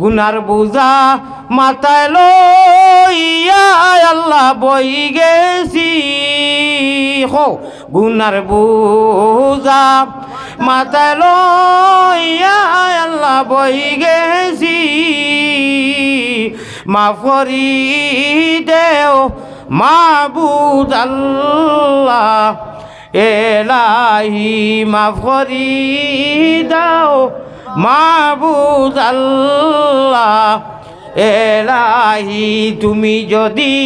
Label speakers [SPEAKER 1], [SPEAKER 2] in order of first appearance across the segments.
[SPEAKER 1] গুনার বুঝা মাথায় লইয়া আল্লাহ বই গেছি। হো, গুনার বুঝা মাথায় লইয়া আল্লাহ বই গেছি। মাফরি দেও মাবুদ আল্লাহ, এলাহি মাফরি দাও মাবুদ আল্লাহ এলাহি, তুমি যদি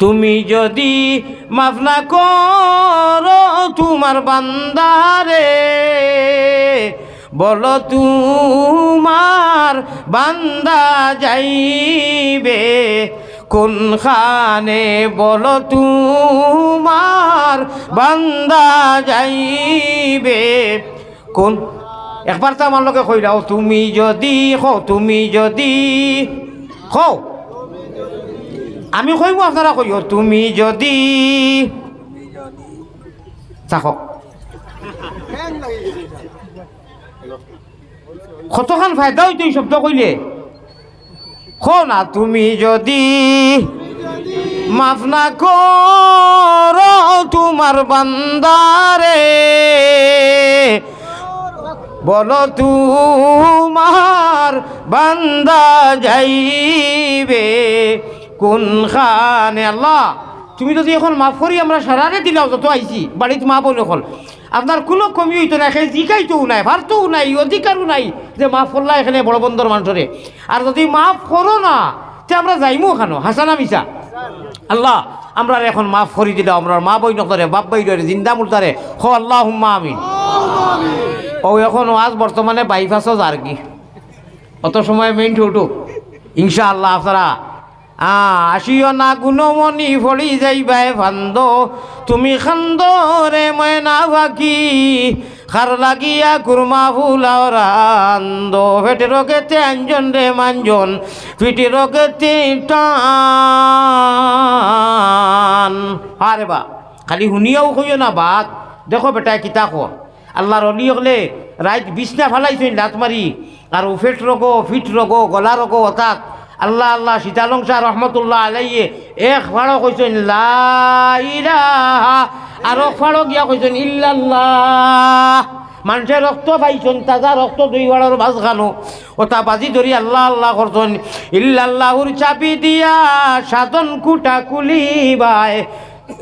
[SPEAKER 1] তুমি যদি মাফ না করো তোমার বান্দারে, বলো তোমার বান্দা যাইবে কোনখানে? বলো তোমার বান্দা যাইবে কোন একবার তো আমার লোকে কইলাও তুমি যদি হো তুমি যদি হো আমি কইব আপনারা কইও, তুমি যদি চাকক কতখান ফায়দা হইতো এই শব্দ কইলে? খো না, তুমি যদি মাফ না কর তোমার বান্দারে। বলো তোমার বান্দা যাইবে কোন খানে আল্লাহ, তুমি যদি এখন মাফ করি, আমরা সারারে দিলাও যত আইছি, বাড়িতে মা বলে হল আপনার কোনো কমি হইতো না, এখানে জিকাইতেও নাই ভারতেও নাই, অধিকারও নাই যে মাফ করলা এখানে বড় বন্দর মানুষরে আর যদি মাফ করো না, তে আমরা যাইমো খানো হাসানা মিশা আল্লাহ, আমরা এখন মাফ করি দিলাম, আমরা মা বই নকরে বাপ বই জিন্দা মুলতারে। হ আল্লাহ আমিন ও এখন আজ বর্তমানে বাইপাসও আর কি। অত সময় মেইন ঠুটুক ইনশা আল্লাহ আপনারা আসিও না গুণমণি ফড়ি যাইবাই ফান্দ। তুমি খান্দ রে ময়না বাকি খার লাগিয়া কুরমা ফুলাও রান্দ ফেটে রকেতে আঞ্জন রে মাঞ্জন। ফিটি রকেতে টান। আরে বা খালি শুনিয়াও কইও না বাত দেখো বেটায় কিতা কর আল্লাহর অলি হলে রাইত বিছনা ফালাইছেন লাত মারি। আর উফেট রোগ, ফিট রোগ, গলা রোগ অতাক আল্লাহ আল্লাহ সীতালং শাহ রহমতুল্লাহ আলাইয়ে এক ফাড়ো কইছেন লাইরাহা আর এক ফাড়ো গিয়া কইছেন, ইল্লাল্লাহ। মানুষের রক্ত পাইছেন, তাজা রক্ত দুই বাড়ার মাছ খানো ওটা বাজি ধরি আল্লাহ আল্লাহ করছেন, ইল্লাল্লাহুর চাপি দিয়া সাধন কুটা কুলি কুলিবায়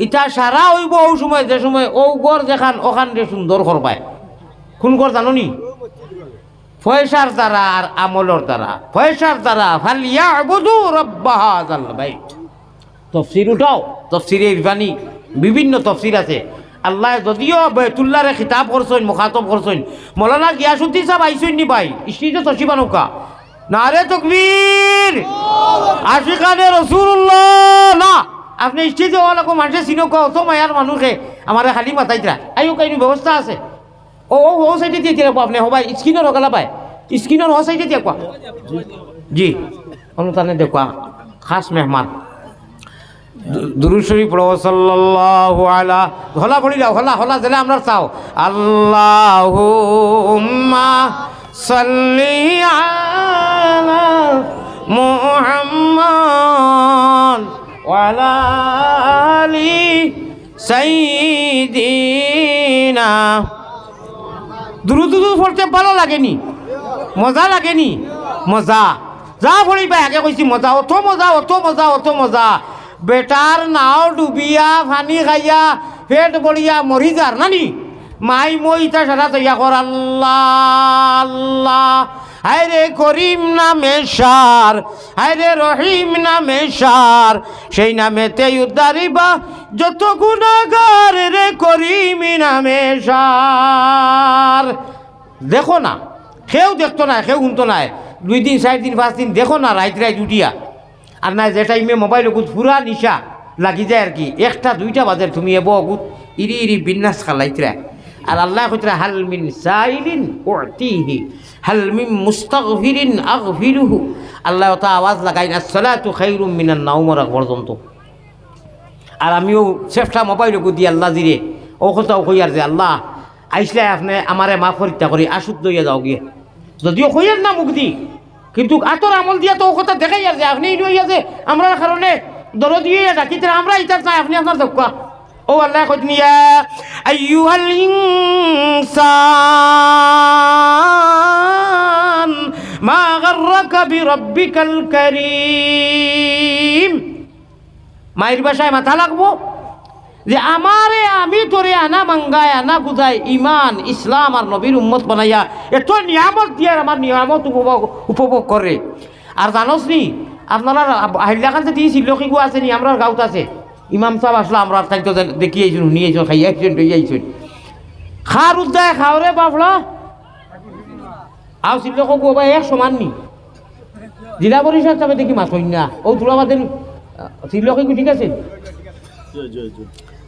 [SPEAKER 1] ইটা সারা হইব ও সময় যে সময় ও গড় যেখান ওখান দিয়ে সুন্দর করবায় কোন গড় জানো নি? পয়সার দ্বারা আর আমলের দ্বারা। পয়সার দ্বারা ফালিয়া বুধু রব্বাহা ভাই তফসির উঠাও তফসিরে ইরফানি বিভিন্ন তফসির আছে। আল্লাহ যদিও বেতুল্লারে খিতাব করছেন মুখাতব করছেন মৌলানা গিয়াসুদ্দিন সাহেব আইসেন নি ভাই? স্ত্রীতে তসিবা নৌকা। নারে তকবীর আশিকানে রসুল্লাহ না। আপনি স্ত্রীতে ওলাকো মানুষের চিনক অত মায়ার মানুষে আমার খালি মাতাইতরা আইও কাইনি ব্যবস্থা আছে। ও ও ও সাইডে দিয়ে দিয়ে আপনি, হবাই স্ক্রিনের হগালা পায়। স্ক্রিনের হ সাইডে দিয়ে জি। অনুতানে দেখুয়া খাস মেহমান। সাল্লাল্লাহু আলা, হলা পড়ি যাও হলা হলা জেলে আমরা চাও। আল্লাহুম্মা সাল্লি আলা মুহাম্মদ। আলি সাইয়্যিদিনা দুরুদ দুরুদ পড়তে ভালো লাগেনি মজা লাগেনি মজা যা পড়িবা আগে কইছি মজা অত মজা অত মজা অত মজা বেটার নাও ডুবিয়া ফানি খাইয়া পেট বড়িয়া মরি যার নানি মাই মই ইটা সারা তৈয়া কর আল্লাহ আল্লাহ হায়রে করিম নামে সার, হায়রে রহিম নামে সার, সেই নামেতে উদ্ধারিবা যত গুণাগার রে করিম নামে সার। দেখো না, কেউ দেখতো না সেও শুনতো নাই দুই দিন, চার দিন, পাঁচ দিন, দেখো না, রাইত রাইত উঠিয়া। আর না যে টাইমে মোবাইল গুত পুরা নিশা, লাগি যায় আর কি, একটা, দুইটা বাজে তুমি এব গুত ইরি ইরি বিন্যাস খালাইতরা। আর আল্লাহ কইতরা, হাল মিন সাইলিন উতিহি। হাল মিন মুস্তাগফিরিন আগফিরুহু। আল্লাহ তা আওয়াজ লাগাই না, সালাতু খাইরুম মিনান নাওম রাখ পর্যন্ত। আর আমিও চেষ্টা মোবাইল দি আল্লাহ জিরে। ও কথাও কই আর যে আল্লাহ, আইসলে আপনি আমারে মা ফরিত্যা করি আসুক দইয়া যাও গিয়ে। যদিও কইয়ের না মুখ দি, কিন্তু আতর আমল দিয়া তো ও কথা দেখাই আছে আপনি ইনুই আছে আমরা কারণে দর দিয়ে ডাকিতে আমরা ইতার চাই, আপনি আপনার দক্কা ও আল্লাহ কইত নিয়া, আইয়ুহাল ইনসান মা গাররাকা বিরাব্বিকাল কারীম। মায়ের বাসায় মাথা লাগবো? যে আমারে আমি তোরে আনা মাঙ্গায়, আনা বুঝাই ইমান, ইসলাম আর নবীর উম্মত বানাইয়া এত নিয়ামত দিয়ে আমার নিয়ামত উপভোগ উপভোগ করে। আর জানোস নি, আপনারা হাইলাখান যে দিয়েছিল শিগু আছে নি আমরা গাঁত আছে। ইমাম সাহেব আসলে, আমরা তাই তো দেখি আইছুন শুনি আইছুন খাই আইছুন খার উদ্দায় খাওরে বাফলা আও শিল্লক গোবা এক সমান নি। জিলা পরিষদ চাপে দেখি মাছ না। ও তোলা বাদে শিল্লকে ঠিক আছে?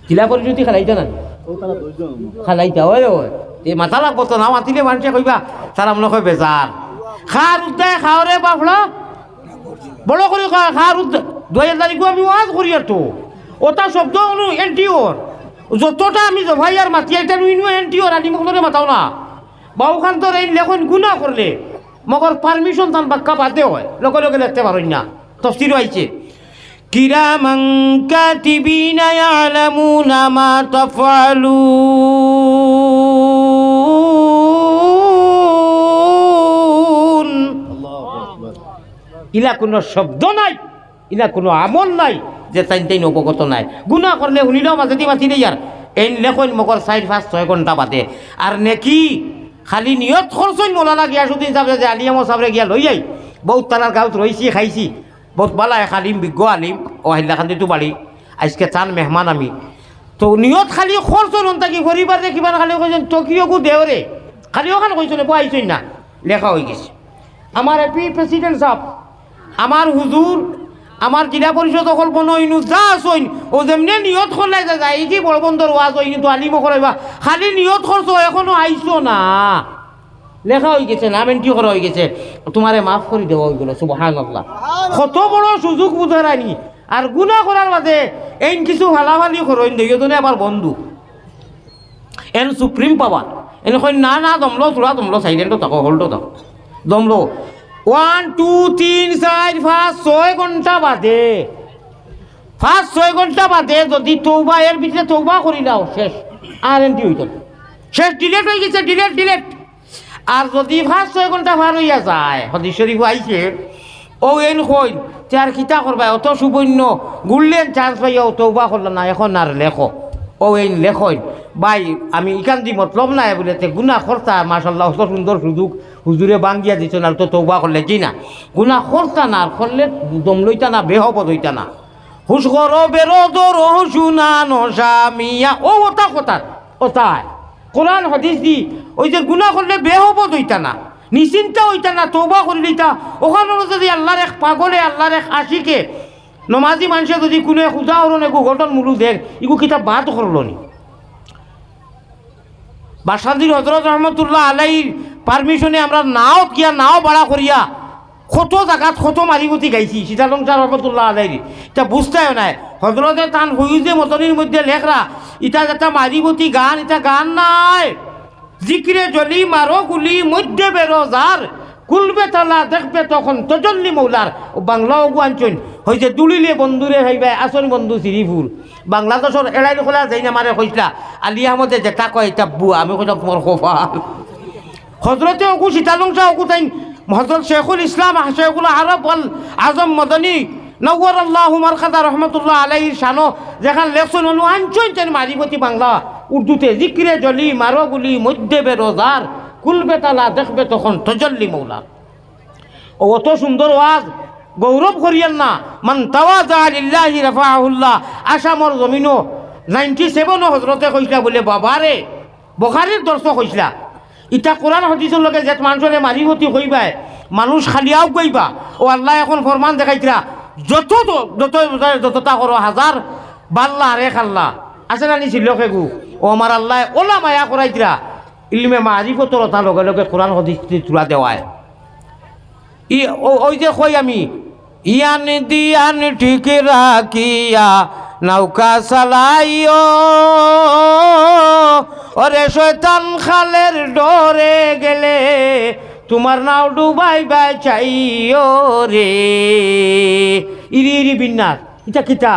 [SPEAKER 1] জিলা পরিষদ খেলাইতা না। খালাইতা, ওই ওই। এই মাথা লাগবো তো না, মাতিলে মানুষে কইবা তার আমরা কই বেজার। খার উদ্দায় খাওরে বাফলা। বড় করে খার উদ্দায় দুই তারিখও আমি ওয়াজ করি আর তো। ওটা শব্দ হলো এনটিওর যতটা আমি ভাই আর মাতি এটা নুইনু এনটিওর আনি মোক মাতাও না। বাউখান তোর এই লেখন গুণা করলে। মগর পারমিশন তান বাক্কা বাদে হয়। লগে লগে লেখতে পারই না। তফসিরও আইছে। কিরামাং কাতিবিনা ইয়ালামুনা মা তাফআলুন ইলা কোনো শব্দ নাই। ইলা কোনো আমল নাই। যে তাইন তাইন অবগত নাই। গুণা করলে শুনিলেও মাজেদি মাতি দেই আর। এই লেখন মগর চার পাঁচ ছয় ঘণ্টা বাদে। আর নেকি খালি নিয়ত খরচই নলালা গিয়া যদি যাবে যে আলিয়াম সাবরে গিয়া লই যাই বহুত তালার গাঁত রইছি খাইছি। বহুত বালা খালিম বিজ্ঞ আলিম ও হাইলাখান্দিতো বাড়ি আজকে চান মেহমান আমি। তো নিয়ত খালি খরচ নন থাকি পরিবার দেখিবা খালি কইছেন টকিওকো দেওরে খালি ওখানে কইছেন বই আইছেন না। লেখা হয়ে গেছে। আমার এপি প্রেসিডেন্ট সাহেব আমার হুজুর আমার জিলা পরিষদ অকল বনইনু যা আসইন ও যেমনি নিয়ত খলাই যা যায় কি বড় বন্দর ওয়াজ হইনি তো আলিমো করাইবা খালি নিয়ত খরচ এখনও আইসো না। লেখা হয়ে গেছে, নাম এন্ট্রি করা হয়ে গেছে। তোমারে মাফ করে দেওয়া হয়ে গেল সুবহান কত বড় সুযোগ বুঝারানি আর গুণা করার বাদে এই কিছু হালাফালি করইন দুইজনে আবার বন্ধু। এন সুপ্রিম পাওয়ার এনে না না, দমলো তোরা দমলো সাইলেন্টও থাকো হোল্ডও থাকো দমলো ওয়ান টু তিন চার, পাঁচ, ছয় ঘণ্টা বাদে পাঁচ, ছয় ঘণ্টা বাদে যদি তৌবা এর ভিতরে তৌবা করি দাও শেষ। আর এন্ট্রি হইত। শেষ ডিলেট হয়ে গেছে ডিলেট ডিলেট আর যদি পাঁচ, ছয় ঘণ্টা পার হইয়া যায়, হদিস শরীফ আইছে, ও এন কই তার কিতা করবা, অত সুবন্য গুললেন চান্স পাইয়া তৌবা করল না, এখন আর লেখো। ও এই লেখন ভাই, আমি ইকান দি মতলব নাই বলে তে গুনা খরতা মাশাল্লাহ অত সুন্দর সুযোগ হুজুরে বাঙ্গিয়া দিত না, তো তৌবা করলে জি না? গুনা খরতা না করলে দম লইতা না বেহবদ হইতা না। হুস কর বেরোদর শুনা নসামিয়া ও ওটা কথা ওটাই কোরআন, হদিস দি, ওই যে গুনা করলে বেহবদ হইতা না, নিশ্চিন্তা হইতা না তৌবা করি লইতা ওখানে যদি আল্লাহর এক পাগলে, আল্লাহর এক আশিকে, নমাজি মানুষে যদি কোনো খুঁজা হরণ একু ঘটন মুলু দেখ ইগু কিতাব বাদ করল নি। বাসাদির হজরত রহমতুল্লাহ আলাইর পারমিশনে আমরা নাও কিয়া, নাও ভাড়া করিয়া কত জায়গাত কত মারিমতি গাইছি। সীতালং চার রহমতুল্লাহ আলাইর এটা বুঝতেও নাই। হজরতে তান হুইজে মতনির মধ্যে লেখরা ইটা যেটা মারিমতি গান এটা গান নাই। জিকিরে জলি মারো গুলি, মধ্যে বেরো যার কুলবে তালা দেখবে তখন তজল্লি মৌলার বাংলা গুয়াঞ্চন হয়েছে দুলিলে বন্ধুরে ভাইবে আসন বন্ধু শ্রীপুর বাংলাদেশের এড়াই খোলা যাই না মারে আলি আহমদে যেটা কয় এটা বুয়া আমি কইতাম তোমার কপাল হজরতে অকু সীতালং শাহ অকু তাই হজরত শেখুল ইসলাম শেখুল আরব আল আজম মদনী নওয়ার আল্লাহ উমার খাদা রহমতুল্লাহ আলাইহির শানো যেখান লেখছেন অনু আঞ্চন তেন মারিপতি বাংলা। উর্দুতে জিকিরে জলি মারো গুলি মধ্যে বেরোজার কুলবে তালা, দেখবে তখন তজল্লি মৌলা। ও, অত সুন্দর ওয়াজ, গৌরব করিয়েন না। মান তাওয়াজা লিল্লাহি রাফাহুল্লাহ, আসামর জমিনও। নাইনটি সেভেনও হজরতে কইসলা বলে, বাবারে, বখারির দর্শক কইসলা ইটা কোরআন হদিসের লগে যে মানুষরে মারিমতি কইবাই মানুষ খালিয়াও কইবা ও আল্লাহ এখন ফরমান দেখাইতরা যত যত যতটা করো হাজার বাল্লা রে খাল্লা। আছে না নিছিল কেগু ও আমার আল্লাহ ওলা মায়া করাইতরা ইলমে মারিফতর কথা লগে লগে কোরআন হদিস তুলা দেওয়ায় ই ওই যে কই আমি, ইয়ান দিয়ান ঠিক রাখিয়া নৌকা চালাইও ওরে শয়তান খালের ডরে গেলে তোমার নাও ডুবাই বাই চাইও রে। ইরি ইরি বিন্যাস ইটা কিতা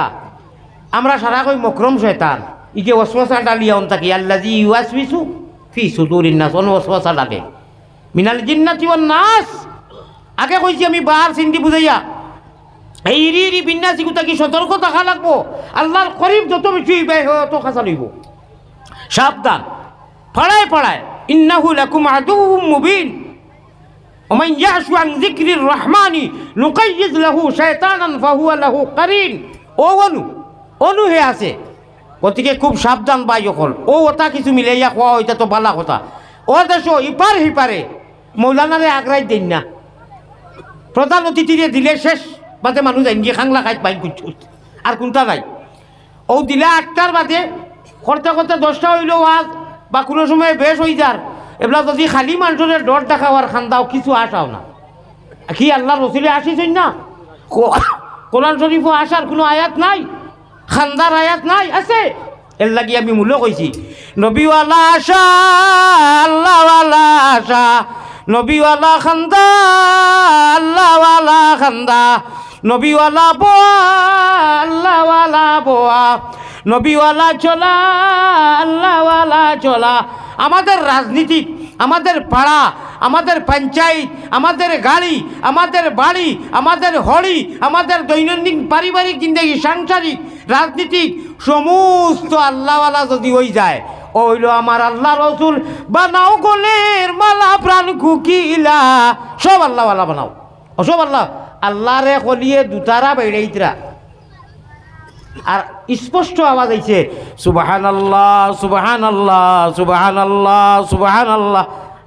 [SPEAKER 1] আমরা সারা কই মকরম শয়তান। ইকে ওসওয়াসা ডালিয়া অন থাকি আল্লাজি ইউয়াসবিসু ফি সুদুরিন নাস, অন ওসওয়াসা ডালে মিনাল জিন্নাতি ওয়ান নাস। আগে কইছি আমি বার সিন্দি বুঝাইয়া। এই ইরি ইরি বিন্যাসী গুতা কি সতর্ক থাকা লাগবো আল্লাহর করিব যত বেশি ব্যয় হয় অত খাসা লইব। সাবধান পড়ায় পড়ায় ইন্নাহু লাকুম আদুউম মুবিন ومن يعش عن ذكر الرحمن نقيض له شيطانا فهو له قرين ও অনু অনু হে আছে গতিকে খুব সাবধান বাই অকল ও ওটা কিছু মিলাইয়া খোয়া ওইটা তো বালা কথা ও দেশ ইপার হিপারে মৌলানারে আগ্রাই দিন না প্রধান অতিথিরে দিলে শেষ বাদে মানুষ যাই গিয়ে খাংলা খাই পাই কুচ্ছু আর কোনটা নাই ও দিলে আটটার বাদে করতে করতে দশটা হইলেও আজ, বা কোনো সময় বেশ হয়ে যার। এগুলা যদি খালি মানুষের ডর দেখাওয়ার খান্দাও কিছু আসাও না। কি আল্লাহ রসুলে আসিছেন না? কোরআন শরীফও আসার কোনো আয়াত নাই? খান্দার আয়াত নাই? আছে? এর লাগি আমি মূল্য কইছি নবীওয়ালা আশা, আল্লাহওয়ালা আশা। নবীওয়ালা খান্দা, আল্লাহওয়ালা খান্দা। নবীওয়ালা বোয়া, আল্লাহওয়ালা বোয়া। নবীওয়ালা চলা, আল্লাহওয়ালা চলা। আমাদের রাজনীতিক আমাদের পাড়া, আমাদের পঞ্চায়েত, আমাদের গাড়ি, আমাদের বাড়ি, আমাদের হড়ি, আমাদের দৈনন্দিন পারিবারিক জিন্দগি, সাংসারিক, রাজনীতিক, সমস্ত আল্লাহওয়ালা যদি হয়ে যায়, ও হইল আমার আল্লাহ রসুল। বানাও গোলের মালা, প্রাণ কুকিলা সব আল্লাহওয়ালা বানাও। সব আল্লাহ আল্লাহরে কলিয়ে দুতারা বেড়াইতরা। আর স্পষ্ট আওয়াজ আইছে সুবাহান আল্লাহ সুবাহান আল্লাহ সুবাহান আল্লাহ সুবাহান আল্লাহ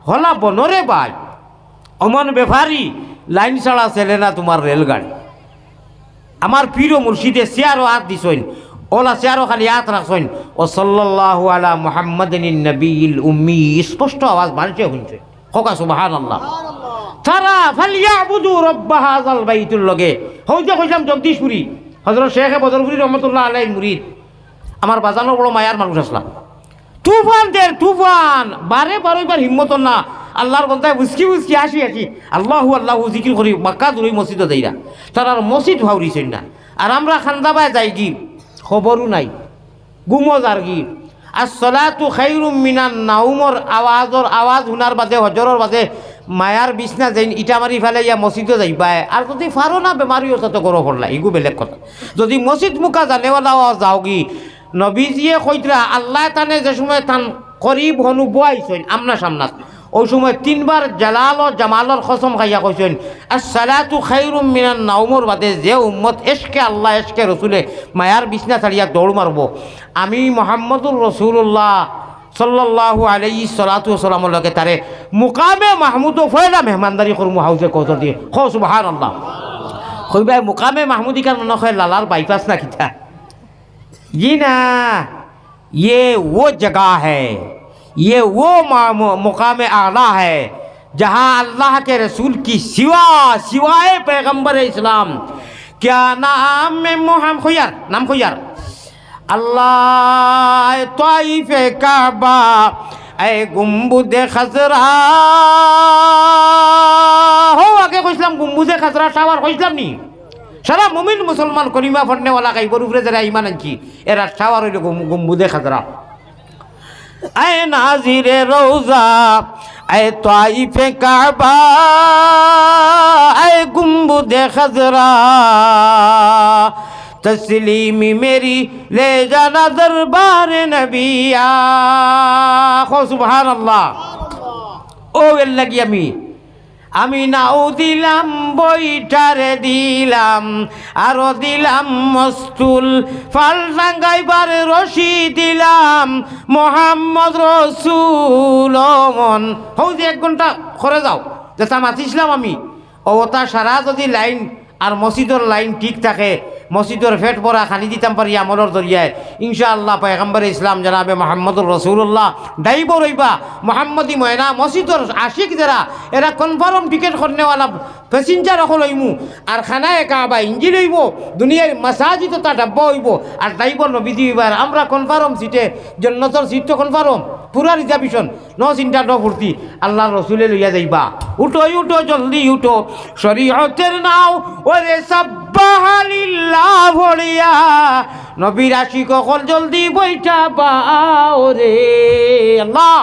[SPEAKER 1] হলা বনরে ভাই, অমন বেফারি লাইন ছাড়া ছেলে না তোমার রেলগাড়ি। আমার প্রিয় মুর্শিদে চেয়ারও হাত দিছইন ওলা চেয়ারও খালি হাত রাখছইন ও সাল্লাল্লাহু আলা মুহাম্মাদিন নবীল উম্মি, স্পষ্ট আওয়াজ মানুষে শুনছে। হকা সুবাহান আল্লাহ তারা ফালিয়াবুদু রব্বা হাযাল বাইতুল লগে। হই যে কইলাম জগদীশপুরি হযরত শেখ বদরপুরি রহমতুল্লাহ আলাইহি মুরিদ, আমার বাজানোর বড় মায়ার মানুষ আসলাম। তুফান দের তুফান, বারে বারোইবার হিম্মত না। আল্লাহর বন্ধায় বুঝকি বুঝকি আসি আসি আল্লাহু আল্লাহু জিকির করি বাক্কা দূরই মসজিদে তারা আর মসজিদ ভাউরিছেন না। আর আমরা খান্দাবায় যাই কি খবরও নাই। গুমজ আর কি আর সলাতু খাইরুম মিনান নাউমর, আওয়াজর আওয়াজ শুনার বাদে হজরের বাদে মায়ার বিছনা যাই ইটা মারি ফেলে, ইয়া মসজিদে যাইবাই আর যদি ফারো না বেমারিও তাতে করো পড়লা ইগু বেলেগ কথা। যদি মসজিদ মুখা জানেওয়ালা যাও কি, নবীজিয়ে কইতরা আল্লাহ তানে যে সময় তান করিব হনু বয়াইছেন আমনা সামনাত ওই সময় তিনবার জালাল ও জামালর কসম খাইয়া কইছেন আর সালাতু খাইরুম মিনান নাউমর বাদে যে উম্মত এসকে আল্লাহ এসকে রসুলে মায়ার বিছনা ছাড়িয়া দৌড় মারব আমি মোহাম্মদুর রসুল্লাহ صلی اللہ علیہ صلاۃ وسلم اللہ کے تارے مقام محمود و فیلا مہمانداری خرم کو حضر دیئے خو سبحان اللہ خوی بھائی مقام محمودی کا نو خیر لالار بائی پاس نہ کیتا جی نا یہ وہ جگہ ہے یہ وہ مقام اعلیٰ ہے جہاں اللہ کے رسول کی سوا سوائے پیغمبر اسلام کیا نام محمد خویر نام خویر আল্লাহ তাইফে কাবা, এ গুম্বুদে খাজরা। হো, আগে কইছিলাম গুম্বুদে খাজরা সাওয়ার কইছিলাম নি? সারা মুমিন মুসলমান করিমা ফর্নেওয়ালা কাইবর উপরে যারা ইমান আনছি, এরা সাওয়ার হইল গুম্বুদে খাজরা। আয় নাজিরে রোজা আয় তাইফে কাবা আয় গুম্বুদে খাজরা। তসলিমি মেরি লে জানা দরবার নবিয়া। এর লাগি আমি। আমি নাও দিলাম, বইটারে দিলাম, আরও দিলাম মস্তুল। ফাল টাঙ্গাইবার রশি দিলাম, মোহাম্মদ রসুল মন। হৌ যে এক ঘণ্টা করে যাও যেটা মাতিছিলাম আমি। ও তা সারা যদি লাইন আর মসজিদর লাইন ঠিক থাকে মসজিদর ফেট পরা খানি দিতাম পারি আমলের জরিয়ায়। ইনশাআল্লাহ পয়গম্বর ইসলাম জানাবে মোহাম্মদুর রসুল্লাহ ডাইব রইবা। মোহাম্মদী ময়না মসজিদর আশিক যারা, এরা কনফার্ম টিকেট করনেওয়ালা প্যাসেঞ্জার অকল হইমু আর খানা একা বা ইঞ্জিন হইব দুনিয়ার মাসাজিদ তা ডাব্বা হইব। আর ড্রাইভার নবীজি হইবার আমরা কনফার্ম সিটে জন্নতর সিট তো কনফার্ম পুরা রিজার্ভেশন ন চিন্তা, ন ফুর্তি আল্লাহ রসুলে লইয়া যাইবা। উঠো উঠো, জলদি উঠো। শরীয়তের নাও ওরে সাব্বাহালিল্লাহ ভরিয়া নবীর আশিক জলদি বৈঠা বা ওরে আল্লাহ।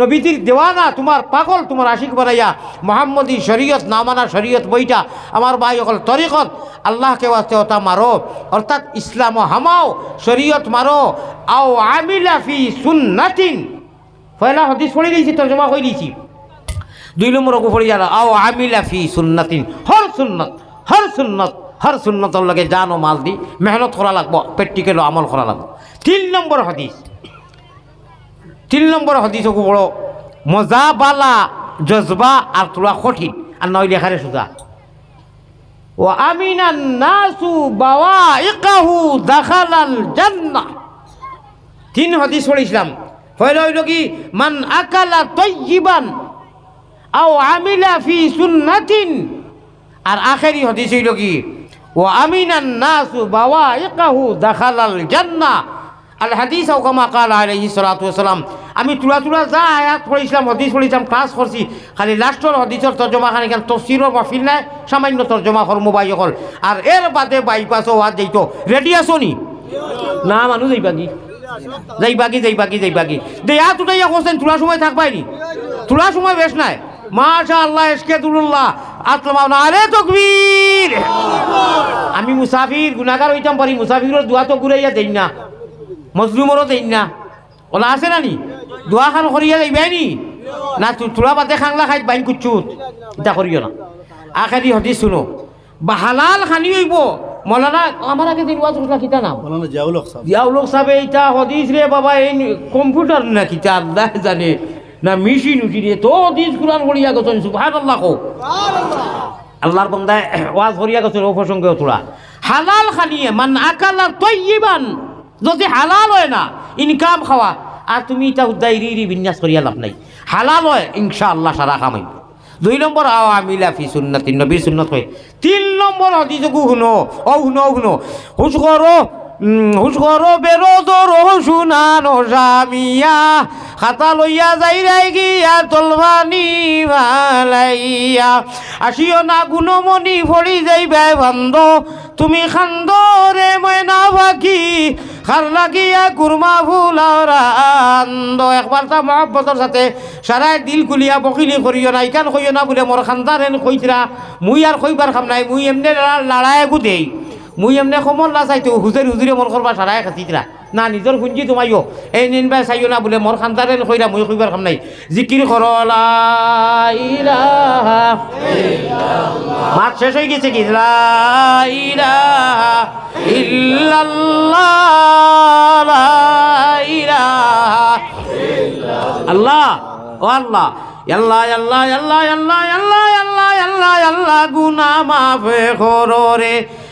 [SPEAKER 1] নবীজির দেওয়ানা, তোমার পাগল, তোমার আশিক বানাইয়া, মোহাম্মদী শরীয়ত, নামানা শরীয়ত বইটা আমার ভাই অকল তরিকত, আল্লাহকে ওয়াস্তে ওটা মারো, অর্থাৎ ইসলাম হামাও, শরীয়ত মারো, আও আমিলা ফি সুন্নাতিন। পয়লা হদিস পড়ে দিয়েছি তর্জমা করে দিয়েছি দুই নম্বর ওকে পড়ে যারা, আও আমিলা ফি সুন্নাতিন, হর সুন্নত হর সুন্নত, হর সুন্নতর লগে জান ও মাল দি, মেহনত করা লাগবো প্র্যাকটিক্যাল আমল করা লাগবো। তিন নম্বর হদিস। তিন নম্বর হদিস বড় মজা বালা জজবা আর তোলা কঠিন আর নয় লেখারে সুজা। ও আমিনা নাসু বাওয়া ইকাহু দাখালাল জান্নাহ। তিন হদিস পড়েছিলাম হইল হইল কি মান আকালা তৈজিবান আও আমিলা ফি সুন্নাতিন আর আখেরি হদিস হইল কি ও আমিনান নাসু বাওয়া ইকাহু দাখালাল জান্নাহ। আল হাদিস আও কামা কাল আলাইহি সালাতু ওয়াসালাম আমি তুলা তুলা যা আয়াত পড়েছিলাম হদিস পড়েছিলাম ক্লাস করছি খালি লাস্টর হদিসর তর্জমা খানি কেন তফসিরর মাহফিল নাই, সামান্য তর্জমা কর মোবাইল অকল আর এর বাদে বাইপাসও হাত যাইতো রেডি আছো নি? না মানুষ যাইবা কি যাইবা কি যাইবা কি, যাইবা দে ইয়া তুটাইয়া করছেন তোলা সময় থাকবাই নি? তোলা সময় বেশ নাই। মাশা আল্লাহ এসকে দুল্লাহ আসলাম না আরে তকবীর আমি মুসাফির গুনাগার হইতাম পারি মুসাফিরের দোয়া তো ঘুরাইয়া দেই না। মজলুমরও দেই না। ওলা আছে না নি? দোয়া খান করিয়া যাইবাই নি? না তোলা বাদে খাংলা খাই বাইন কুচুত এটা করিও না। আখারি হদি শুনো। বা হালাল খানি হইব। মলানা আমার আগে দিন ওয়াজ করলা কিতা নাম?
[SPEAKER 2] মৌলানা জিয়াউল হক সাহেব
[SPEAKER 1] সাবে এটা হদিস রে বাবা এই কম্পিউটার না কিতা আল্লাহ জানে। না মেশিন উঠি রে তো হদিস কুরআন করিয়া গেছেন সুবহান আল্লাহ কো আল্লাহর বন্দায় ওয়াজ করিয়া গেছেন ও প্রসঙ্গে তোরা হালাল খানিয়ে মান আকালা তৈবান যদি হালাল হয় না ইনকাম খাওয়া। আর তুমি এটা উদ্দায় রি রি বিন্যাস করিয়া লাভ নাই। হালাল হয় ইনশা আল্লাহ সারা কামাই দুই নম্বর আও আমি ফি সুন্নাত নবীর সুন্নত হয়। তিন নম্বর হদিসকু শুনো ও শুনো শুনো হুস করো হুস করো বেরোদর শুনানো জামিয়া। খাতা লইয়া যাই রাই গিয়া, তলবানি ভালাইয়া আসিও না গুণমণি ফড়ি যাইবে বান্ধ। তুমি খান্দ রে ময়না পাখি, খার লাগিয়া কুরমা ফুলান্দ একবার তা মহব্বতর সাথে সারাই দিল কুলিয়া বকিলি করিও না ইকান কইও না বলে, মোর খান্দার হেন কইতরা মুই আর কইবার খাম নাই, মুই এমনি লড়াই গুদেই মুই এমনি না চাইতো হুজুর হুজুরে মন করবা সারাই খাচিতরা না নিজর খুঞ্জি তোমাইও। এই নিনবা চাইও না বোলে খান্দার হেন কইরা মুই কইবার খাম নাই। জিকির কর লা ইলাহা মাত শেষ হয়ে গেছে কি? আল্লাহ ও আল্লাহ। আল্লাহ আল্লাহ আল্লাহ আল্লাহ আল্লাহ আল্লাহ আল্লাহ গুনা মাফে করো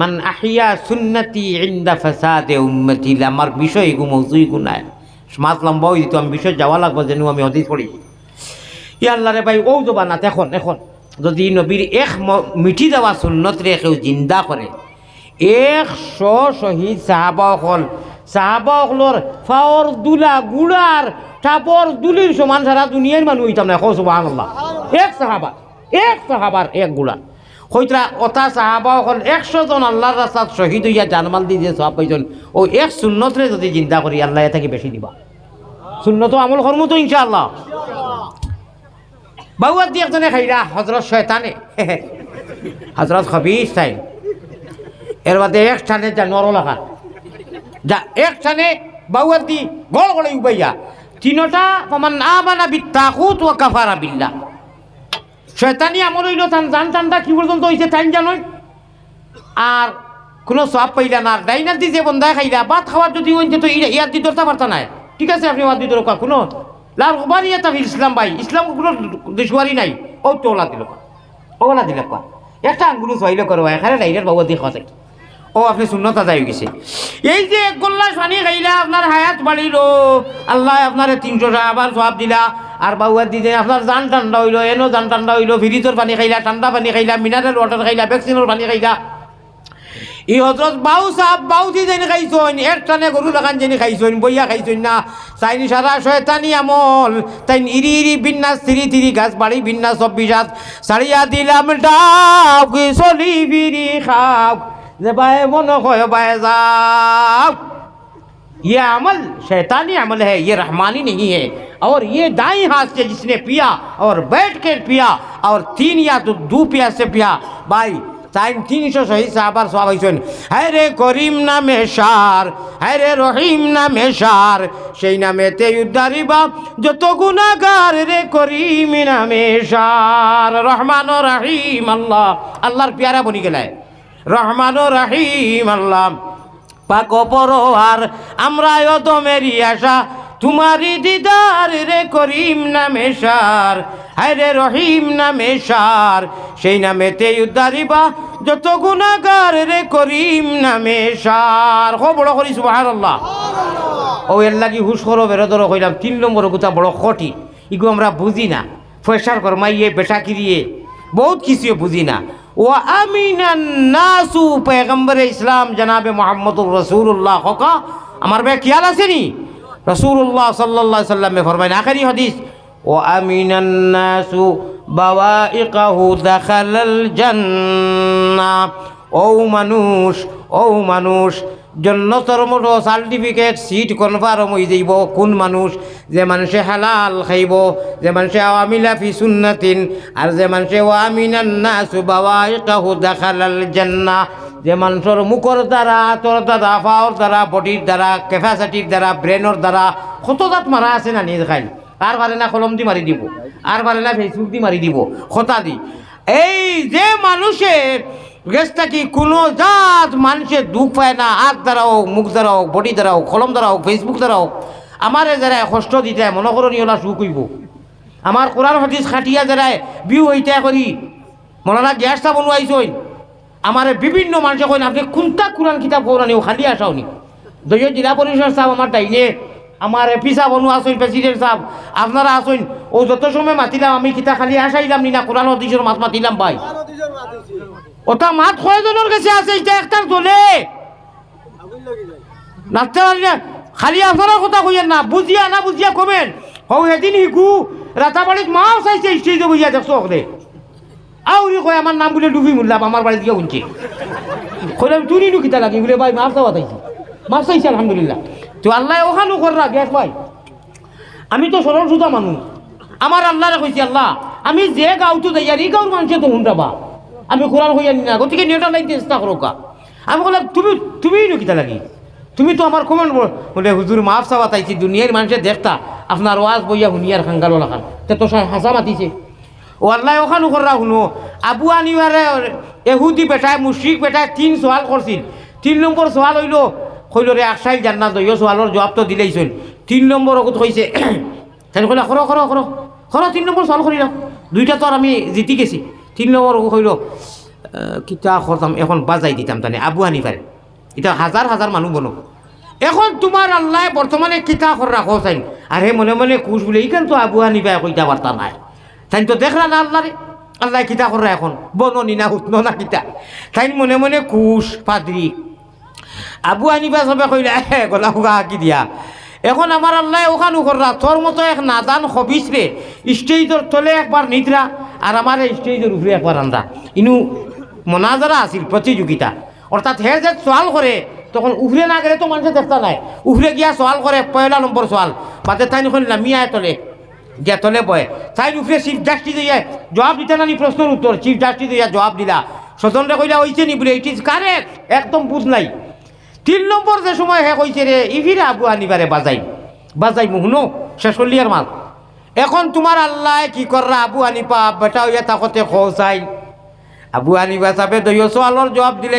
[SPEAKER 1] মান আহিয়া সুন্নতি ইন্দা ফাসাদে উম্মতি আমার বিষয় গু মৌজুই গুনায় মাত লম্বা হয়ে দিত আমি বিষয় যাওয়া লাগবো যেন আমি হদিস পড়ি। ই আল্লাহ রে ভাই, ও যাবা না এখন এখন। যদি নবীর এক মিঠি দেওয়া সুন্নত রে কেউ জিন্দা করে, একশো শহীদ সাহাবা অকল সাহাবা অকলর ফাওর দুলা গুড়ার টাপর দুলির সমান সারা দুনিয়ার মানুষ হইতাম না সুবাহ আল্লাহ এক সাহাবা, এক সাহাবার এক গুড়া। হইতরা অথা সাহাবা অকল একশো জন আল্লাহর রাস্তাত শহীদ হইয়া জানমাল দি যে সব পাইছেন ও এক সুন্নতরে যদি চিন্তা করি, আল্লাহ এটাকে বেশি দিবা। সুন্নত আমল কর্ম তো ইনশাআল্লাহ। বাউয়ার দিয়ে একজনে খাইরা হজরত শয়তানে। হজরত খবিস তাই। এর বাদে এক স্থানে যা নরলাখা যা এক স্থানে বাউয়ার দি গল গলে উবাইয়া। তিনটা সমান আমানা বিত্তাকুত ও কাফারা বিল্লাহ। শয়তানি আমার হইল, জান টানটা কি পর্যন্ত হয়েছে টাইম জানোই আর কোনো সব পাইলা না ডাইনার দিছে বন্ধায় খাইলা, ভাত খাওয়ার যদি হইছে তো ইয়া- ইয়ার দি ধরতে পারতা নাই। ঠিক আছে, আপনি ওয়াদ দি ধরো কোনো লাল বানিয়ে তাফিল ইসলাম ভাই, ইসলাম কোনো দুশুয়ারি নাই। ও তো ওলা দিল ওলা দিল কয়া। একটা আঙ্গুলো সহিল করো এখানে ডাইরের বাবু দেখা থাকে ও, আপনি শূন্যতা যাই গেছে। এই যে এক গোল্লা পানি খাইলা, আপনার হায়াত বাড়িল। আল্লাহ আপনার তিনশো আবার সব দিলা। আর বাবুয়ার দিতে আপনার জান ঠান্ডা হইল, এনো জান ঠান্ডা হইল ফ্রিজের পানি খাইলা ঠান্ডা পানি খাইলা, মিনারেল ওয়াটার খাইলা ভ্যাকসিনের পানি খাইলা। ই হজরত বাউ সাহ বাউ দি যেন খাইছইন, এক টানে গরু লাগান যেন খাইছইন, বইয়া খাইছইন না। চাইনি সারা শয়তানি আমল তাই ইরি ইরি বিন্যাস তিরি তিরি গাছ বাড়ি বিন্যাস সব বিজাত সারিয়া দিলাম ডাক চলি ফিরি খাওক, যে বায়ে মন কয় বায়ে যাও ये अमल शैतानी अमल है ये रहमानी नहीं है और ये दाई हाथ से जिसने पिया और बैठ कर पिया और तीन या तो दो पिया से पिया भाई তাইন তিনশো শহীদ সাহাবার সব হয়েছেন হ্যাঁ রে করিম নামে সার হ্যাঁ রে রহিম নামে সার সেই নামেতে উদ্ধারিবা যত গুণাগার রে করিম নামে সার রহমান ও রাহিম আল্লাহ আল্লাহর পেয়ারা বনি গেলায় রহমান ও রাহিম আল্লাহ পাক পরোয়ার আমরা অত মেরি আশা। তোমারি দিদার রে করিম নামে সার, হায় রে রহিম নামে সার। সেই নামেতে উদ্ধারিবা যত গুণাগার রে করিম নামে সার। হো, বড় করি সুবাহার ও, এর লাগি হুশ করো বেরোদর কইলাম, তিন নম্বর গুতা বড় খটি। ইগু আমরা বুঝি না। ফয়সার কর্মাইয়ে বেটা কিরিয়ে বহুত কিছু বুঝি না। ও আমিনান নাসু পেগম্বর ইসলাম জনাবে মোহাম্মদুর রসুল্লাহ হকা আমার বে খেয়াল আসেনি রসুল্লাহ সাল্লাহ সাল্লামে ফরমাইন আখারি হদিস ও আমিনান নাসু বাওয়াইকাহু দাখালাল জান্নাহ ও মানুষ ও মানুষ জন্নতর মতো সার্টিফিকেট সিট কনফার্ম হয়ে যাইব। কোন মানুষ? যে মানুষে হালাল খাইব, যে মানুষে আওয়ামিলা ফি সুন্নাতিন, আর যে মানুষে ওয়ামিনান নাসু বাওয়াইকাহু দাখালাল জান্নাহ। যে মানুষের মুখর দ্বারা হাতর দ্বারা, পাওয়ার দ্বারা, বডির দ্বারা ক্যাপাসিটির দ্বারা ব্রেনের দ্বারা, কত দাঁত মারা আছে না নিজ খাইল? আর পারে না কলম দি মারি দিব, আর পারে না ফেসবুক দি মারি দিব, খতা দি। এই যে মানুষের গেছটা কি? কোনো জাত মানুষের দুঃখ পায় না। হাত দ্বারা হোক মুখ দ্বারা হোক বডি দ্বারা হোক কলম দ্বারা হোক ফেসবুক দ্বারা হোক আমারে যারা কষ্ট দিতে মনে করো নি সুখ হইব। আমার কোরআন হাদিস খাটিয়া যারা বিউ হইতে করি মনে না গ্যাসটা বনুয়াইছই। আমার বিভিন্ন মানুষে কইন, আপনি কোনটা কোরআন কিতাব কৌরানি ও খালি আসাও নি। দলীয় জেলা পরিষদ সাহেব আমার ডাইনে, আমার এপিসা বনু আসইন প্রেসিডেন্ট সাহেব, আপনারা আসইন ও যত সময় মাতিলাম, আমি কিতা খালি আসাইলাম নি না, কোরআন হদিসের মাত মাতিলাম ভাই। ওটা মাত কয়জনের কাছে আছে? এটা একটার দলে। নাচতে পারি না। খালি আপনারা কথা কইয়েন না। বুঝিয়া না বুঝিয়া কমেন। হও এদিন শিকু রাতাবাড়িত মাও চাইছে স্টেজে বুঝিয়া দেখছ ওখানে। আউরি কয়, আমার নাম বলে ডুবি মুল্লাম আমার বাড়িতে গিয়ে শুনছে। কইলাম তুই নু কিতা লাগি বলে ভাই মাছ চাওয়া চাইছি। মাছ চাইছি, আলহামদুলিল্লাহ। তো আল্লাহ ওখানো কররা গ্যাস ভাই। আমি তো সরল সুতা মানুষ। আমার আল্লাহরে কইছি, আল্লাহ, আমি যে গাঁওতো যাই, আর এই গাঁওর মানুষে তো হুন্ডাবা আমি কোরআন হইয়া নি গতিকে নিয়টা লাইতে চেষ্টা করো কা আমি বললাম, তুমি, তুমিই নু কিতা লাগি? তুমি তো আমার কমেন্ট বলে হুজুর, মাফ চাওয়া তাইছি, দুনিয়ার মানুষের দেখতা, আপনার ওয়াজ বইয়া হুনিয়ার খাঙ্গালো লাগান তে তো হাসা মাতিছে। ও আল্লাহ ওখানো কররা শুনো, আবু আনিবারে এহুদি বেটায় মুশ্রিক বেটায় তিন সোয়াল করছিল। তিন নম্বর সোয়াল হইল, কইল রে, আকসাইল জান্নাত দইয় সোয়ালর জবাব তো দিলেইছেন তিন নম্বর অকুত কইছে তাই কইলা খর খর খর খর তিন নম্বর সোয়াল করি না দুইটা তো আর আমি জিতি গেছি। তিন নম্বর কইল কিতা করতাম এখন বাজাই দিতাম তানে, আবু আনিবারে এটা হাজার হাজার মানুষ বনো এখন তোমার আল্লাহ বর্তমানে কিতা কর রাখো চাই আর হে মনে মনে কুশ বলে, এইখান তো আবু আনিবা কইতা বার্তা নাই। তাই তো দেখলা না আল্লাহরে আল্লাহ কিতা করে এখন। বননি না হুতন না কিতা। তাই মনে মনে কুশ পাদ্রি আবু আনিবা সবে কইলা গলা হুগা হাকি দিয়া। এখন আমার আল্লাহ ওখানো কররা তোর মতো এক নাদান হবিস রে স্টেজের তলে একবার নিদ্রা আর আমার স্টেজের উপরে একবার আন্দা ইনু মনাজারা আছিল, প্রতিযোগিতা। অর্থাৎ হে যে সোয়াল করে তখন উফরে না গেলে তো মানুষের দেখতা নাই। উফরে গিয়া সোয়াল করে পয়লা নম্বর সোয়াল বাদে তাই নখন নামিয়া তলে, গিয়া তলে বয়ে। তাই উপরে চিফ জাস্টিস দিয়ে জবাব দিতে নানি প্রশ্নের উত্তর চিফ জাস্টিস দিয়ে জবাব দিলা। স্বতন্ত্র কইলা হইছে নি বলে? ইট ইজ কারেক্ট একদম বুঝ নাই। তিন নম্বর যে সময় হে কইছে রে ইভিরে আবু আনিবারে বাজাই বাজাই মুহনো, শেষ করলি আর মাল। এখন তোমার আল্লাহ কি কররা? আবু আনিপা বেটা হইয়া তাকতে খোসাই আবু আনিবা সাহেবে দইয় সোয়ালর জবাব দিলে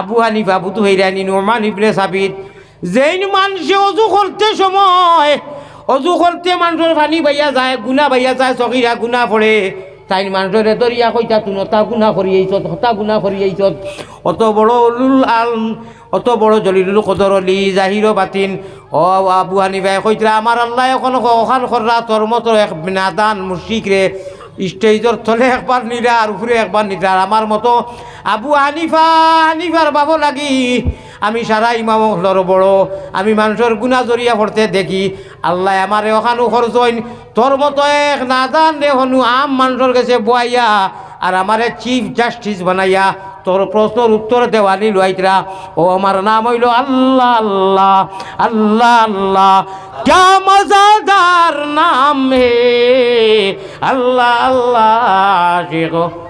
[SPEAKER 1] আবু হানিফা বুতু হইরানি নোমান ইবনে সাবিত, যেইন মানুষে অজু করতে সময়, অজু করতে মানুষের পানি বাইয়া যায় গুনা বাইয়া যায়, চকিরা গুনা পড়ে। তাই মানুষের দরিয়া কইতা তুন তা গুনা করি আইছত হতা গুনা করি আইছত অত বড় আল, অত বড় জলিলুল কদর অলি জাহির বাতিন। ও আবু হানিফাই কইতরা আমার আল্লাহ এখন ওখান খররা তোর মতো এক নাদান মুশিক রে স্টেজর তলে একবার নিরা আর উপরে একবার নিরা আমার মতো আবু হানিফা হানিফার বাবু লাগি আমি সারা ইমাম হলর বড় আমি মানুষের গুণা জরিয়া পড়তে দেখি আল্লাহ আমারে ওখানো খরচ হইন তোর মতো এক নাদান রে হনু আম মানুষের কাছে বয়াইয়া আর আমারে চিফ জাস্টিস বানাইয়া তোর প্রশ্নের উত্তর দেওয়ানি লইতরা ও আমার নাম হইল আল্লাহ আল্লাহ আল্লাহ আল্লাহ क्या मजादार नाम है अल्लाह अल्लाह शेखो